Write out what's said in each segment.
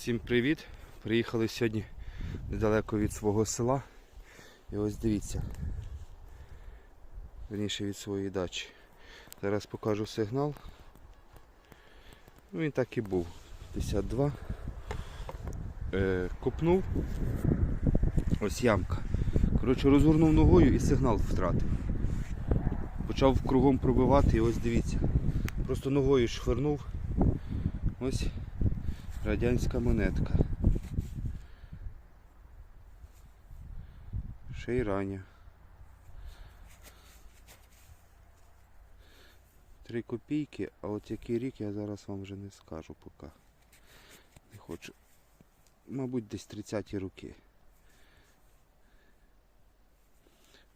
Всім привіт! Приїхали сьогодні недалеко від свого села. І ось дивіться. Верніше від своєї дачі. Зараз покажу сигнал. Ну він так і був. 52. Е, копнув. Ось ямка. Коротше, розгорнув ногою і сигнал втратив. Почав кругом пробивати і ось дивіться. Просто ногою швирнув. Ось радянська монетка. Ще й рання. Три копійки, а от який рік я зараз вам вже не скажу поки. Не хочу. Мабуть, десь 30-ті роки.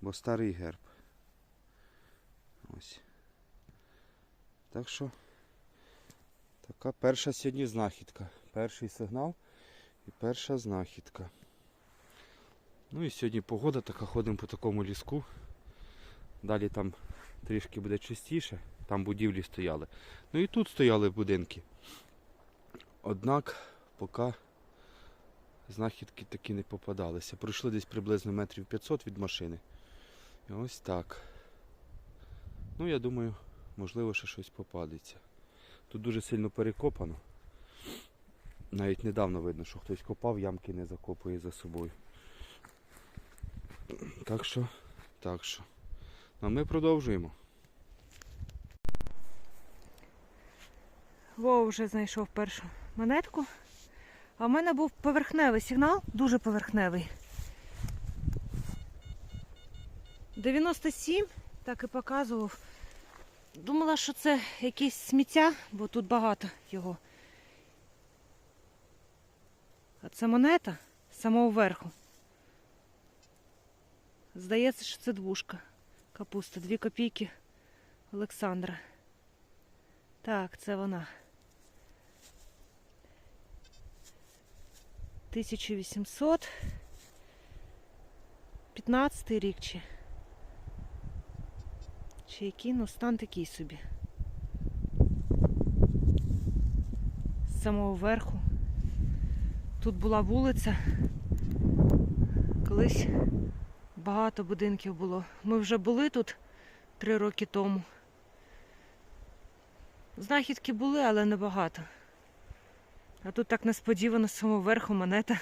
Бо старий герб. Ось. Так що така перша сьогодні знахідка. Перший сигнал і перша знахідка. Ну і сьогодні погода така, ходимо по такому ліску. Далі там трішки буде чистіше, там будівлі стояли. Ну і тут стояли будинки. Однак поки знахідки такі не попадалися. Пройшли десь приблизно метрів 500 від машини. І ось так. Ну, я думаю, можливо, ще щось попадеться. Тут дуже сильно перекопано. Навіть недавно видно, що хтось копав, ямки не закопує за собою. Так що, так що. Ну, А ми продовжуємо. Вова вже знайшов першу монетку. А в мене був поверхневий сигнал, дуже поверхневий. 97, так і показував. Думала, що це якесь сміття, бо тут багато його. А це монета з самого верху. Здається, що це двушка. Капуста, дві копійки Олександра. Так, це вона. 1800. 15 рік чи. Чи який, ну стан такий собі. З самого верху. Тут була вулиця. Колись багато будинків було. Ми вже були тут три роки тому. Знахідки були, але небагато. А тут так несподівано з самого верху монета.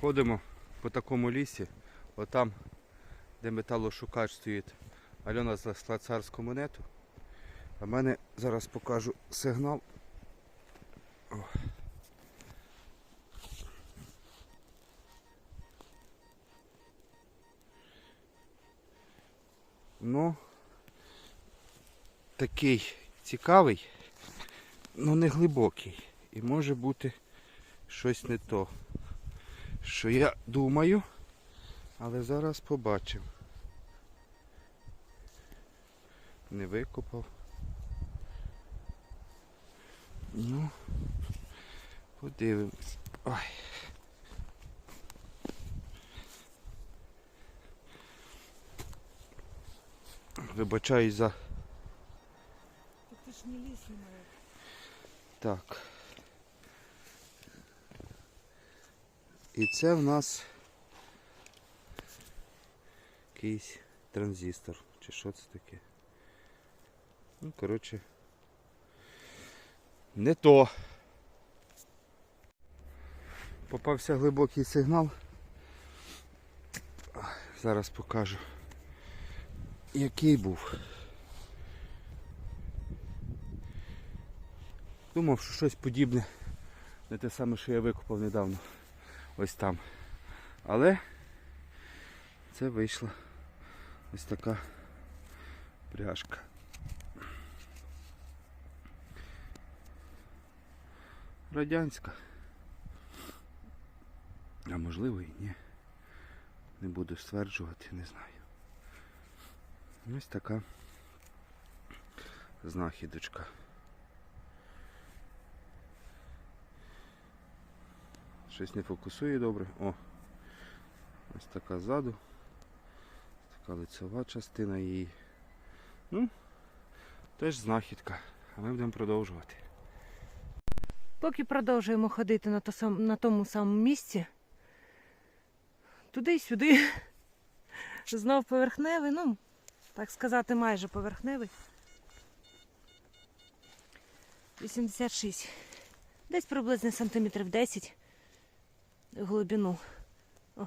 Ходимо по такому лісі. Отам, де металошукач стоїть. Альона знайшла царську монету. А в мене зараз покажу сигнал. О. Ну, такий цікавий, але не глибокий. І може бути щось не то що я думаю, але зараз побачимо. Не викопав. Ну, подивимось. Ой. Вибачаюсь за Так це ж не ліс немає. Так. І це в нас якийсь транзистор. Чи що це таке? Ну, коротше. Не то. Попався глибокий сигнал. Зараз покажу. Який був. Думав, що щось подібне. Не те саме, що я викопав недавно. Ось там. Але це вийшла ось така пряжка. Радянська. А можливо і ні. Не буду стверджувати, не знаю. Ось така знахідочка. Щось не фокусує добре. О! Ось така ззаду. Така лицева частина її. Ну, теж знахідка. А ми будемо продовжувати. Поки продовжуємо ходити на, то сам, на тому самому місці. Туди й сюди. Знов поверхневий, ну, так сказати, майже поверхневий. 86. Десь приблизно сантиметрів 10 глибину. О,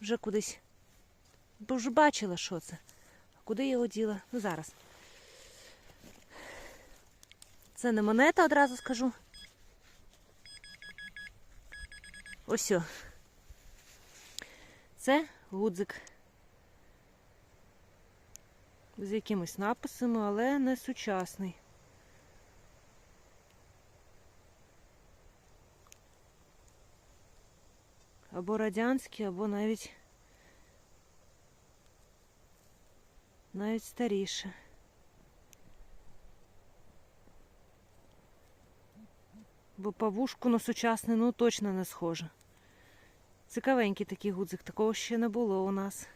вже кудись. Бо вже бачила, що це. Куди його діла? Ну зараз. Це не монета, одразу скажу. Ось. о. Це гудзик. З якимись написами, але не сучасний. Або радянський, або навіть навіть старіше. Бо павушку на сучасний, ну точно не схоже. Цікавенький такий гудзик, такого ще не було у нас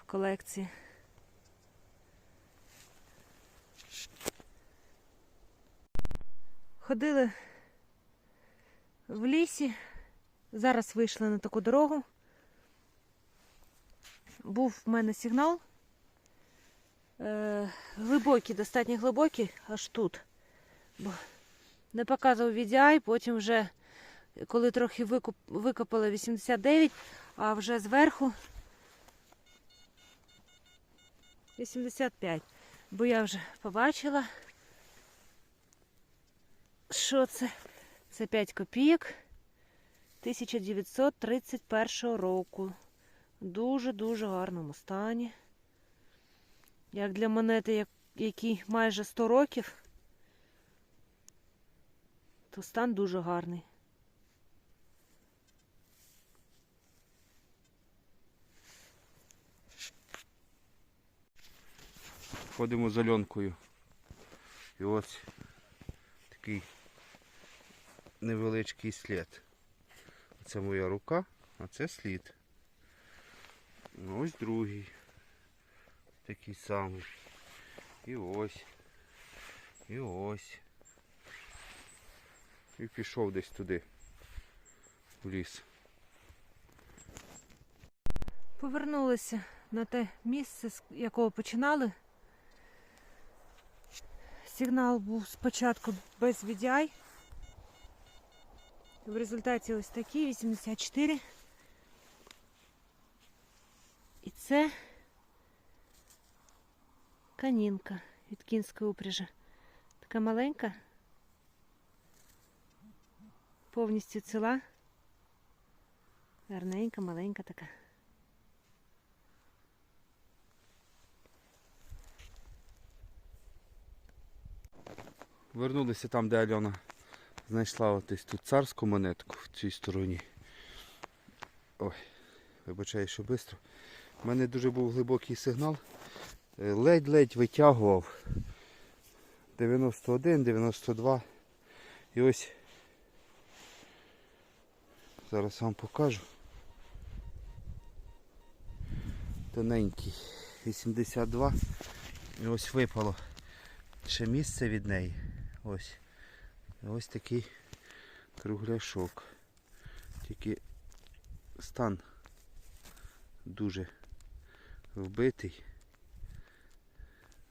в колекції. Ходили в лісі, зараз вийшли на таку дорогу. Був в мене сигнал. Е, глибокий, достатньо глибокий, аж тут. Бо не показував VDI, потім вже, коли трохи викуп, викопали 89, а вже зверху 85. Бо я вже побачила, що це? Це 5 копійок 1931 року. Дуже-дуже гарному стані. Як для монети, як- якій майже 100 років, то стан дуже гарний. Ходимо з Альонкою. І ось такий невеличкий слід. Це моя рука, а це слід. Ну, Ось другий. Такий самий. І ось. І ось. І пішов десь туди. В ліс. Повернулися на те місце, з якого починали. Сигнал був спочатку без VDI. В результаті ось такий 84. І це канінка від кінської упряжі. Така маленька. Повністю ціла. Гарненька, маленька така. Вернулися там, де Альона знайшла ось тут царську монетку в цій стороні. Ой, вибачаю, що швидко. У мене дуже був глибокий сигнал. Е, Ледь-ледь витягував. 91, 92. І ось зараз вам покажу. Тоненький 82. І ось випало ще місце від неї. Ось. Ось такий кругляшок. Тільки стан дуже вбитий.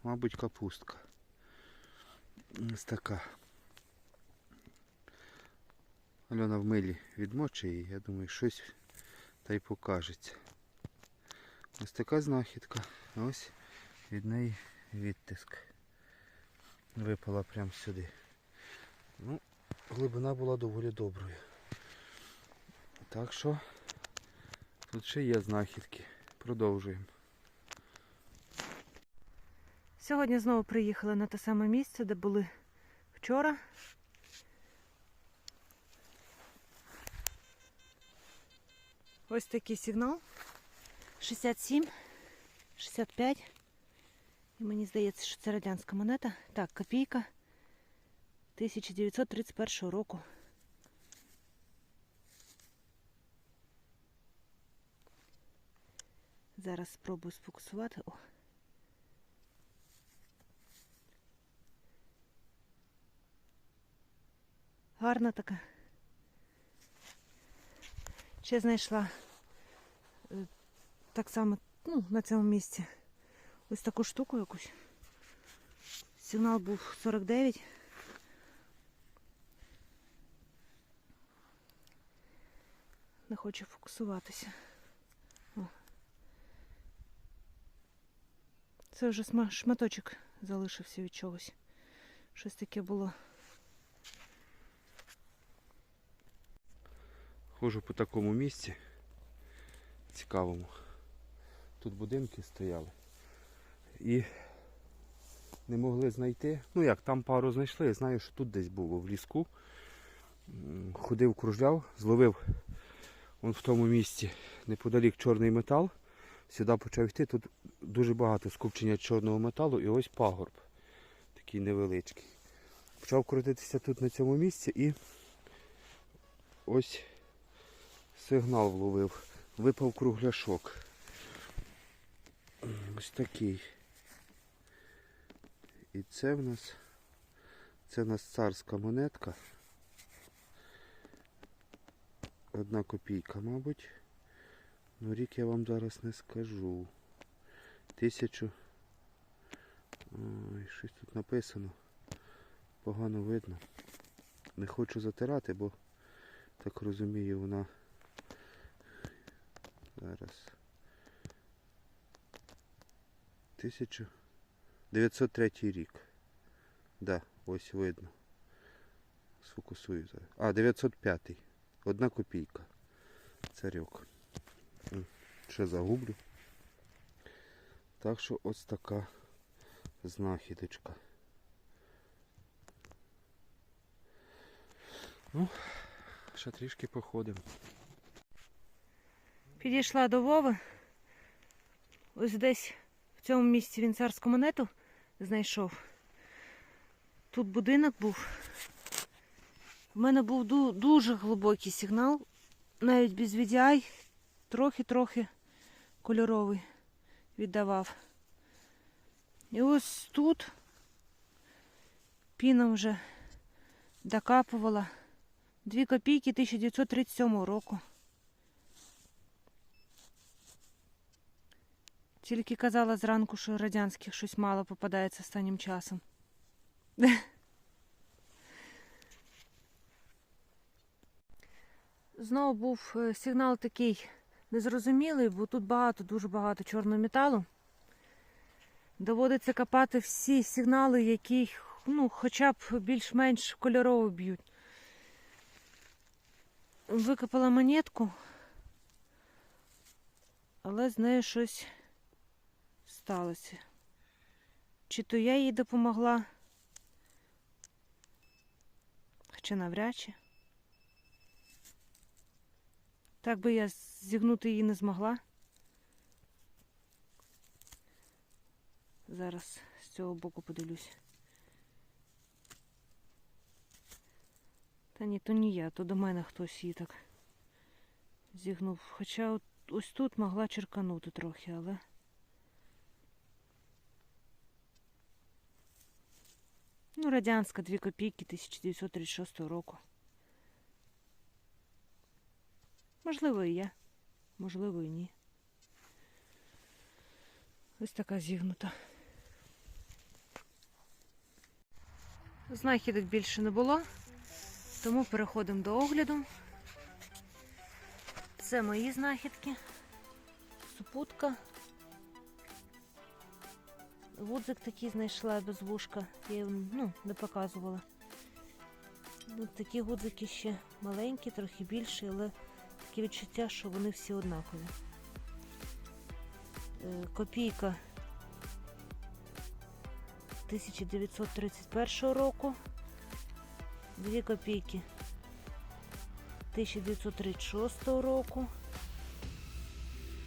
Мабуть, капустка. Ось така. Альона в милі відмочить її, я думаю, щось та й покажеться. Ось така знахідка. Ось від неї відтиск випала прямо сюди. Ну, глибина була доволі доброю. Так що тут ще є знахідки. Продовжуємо. Сьогодні знову приїхали на те саме місце, де були вчора. Ось такий сигнал. 67, 65. І мені здається, що це радянська монета. Так, копійка 1931 року. Зараз спробую сфокусувати. О. гарна така. Ще знайшла е, так само ну, на цьому місці. Ось таку штуку якусь. Сигнал був 49. Не хоче фокусуватися. О. Це вже шматочок залишився від чогось. Щось таке було. Ходжу по такому місці. Цікавому. Тут будинки стояли. І не могли знайти. Ну як, там пару знайшли, я знаю, що тут десь було в ліску. Ходив, кружляв, зловив он в тому місці неподалік чорний метал. Сюди почав йти. Тут дуже багато скупчення чорного металу і ось пагорб. Такий невеличкий. Почав крутитися тут на цьому місці і ось сигнал вловив. Випав кругляшок. Ось такий. І це в нас це в нас царська монетка. Одна копійка, мабуть. Ну рік я вам зараз не скажу. Тисячу. Ой, щось тут написано. Погано видно. Не хочу затирати, бо так розумію, вона зараз. 1903 рік. Да, ось видно. Сфокусую. А, 905. Одна копійка. Царьок. Ще загублю. Так що ось така знахідочка. Ну, ще трішки походимо. Підійшла до Вови. Ось десь в цьому місці він царську монету знайшов. Тут будинок був. У мене був дуже глибокий сигнал, навіть без VDI, трохи-трохи кольоровий віддавав. І ось тут піна вже докапувала 2 копійки 1937 року. Тільки казала зранку, що радянських щось мало попадається останнім часом. Знову був е, сигнал такий незрозумілий, бо тут багато, дуже багато чорного металу. Доводиться копати всі сигнали, які ну, хоча б більш-менш кольорово б'ють. Викопала монетку, але з нею щось сталося. Чи то я їй допомогла, хоча навряд чи. Так би я зігнути її не змогла. Зараз з цього боку подивлюсь. Та ні, то не я, то до мене хтось її так зігнув. Хоча от, ось тут могла черканути трохи, але. Ну, радянська 2 копійки 1936 року. Можливо, і я, можливо, і ні. Ось така зігнута. Знахідок більше не було, тому переходимо до огляду. Це мої знахідки. Супутка. Гудзик такий знайшла без вушка. Я ну, не показувала. Ось такі гудзики ще маленькі, трохи більші, але таке відчуття, що вони всі однакові. Е, Копійка 1931 року. Дві копійки 1936 року.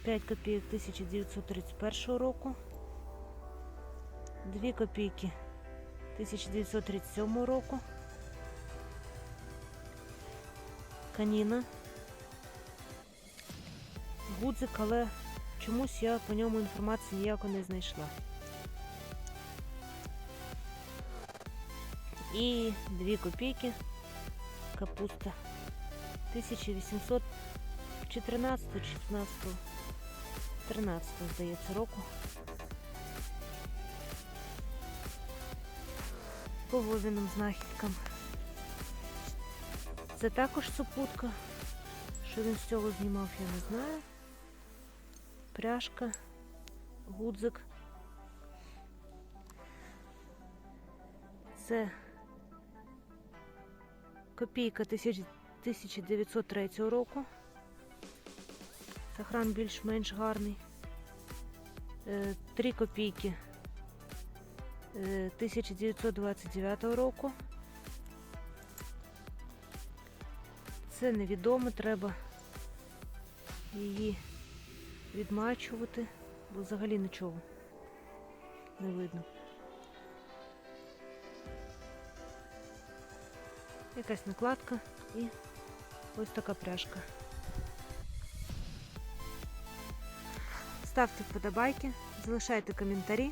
5 копійок 1931 року. 2 копійки 1937 року. Каніна. Гудзик, але чомусь я по ньому інформації ніяко не знайшла. І 2 копійки капуста. 1814 16 13 здається, року. По Вовіним знахідкам. Це також супутка. Що він з цього знімав, я не знаю. Пряжка, гудзик. Це копійка 1903 року. Сохран більш-менш гарний. Е, Три копійки 1929 року. Це невідомо, треба її відмачувати, бо взагалі нічого не видно. Якась накладка і ось така пряжка. Ставте вподобайки, залишайте коментарі,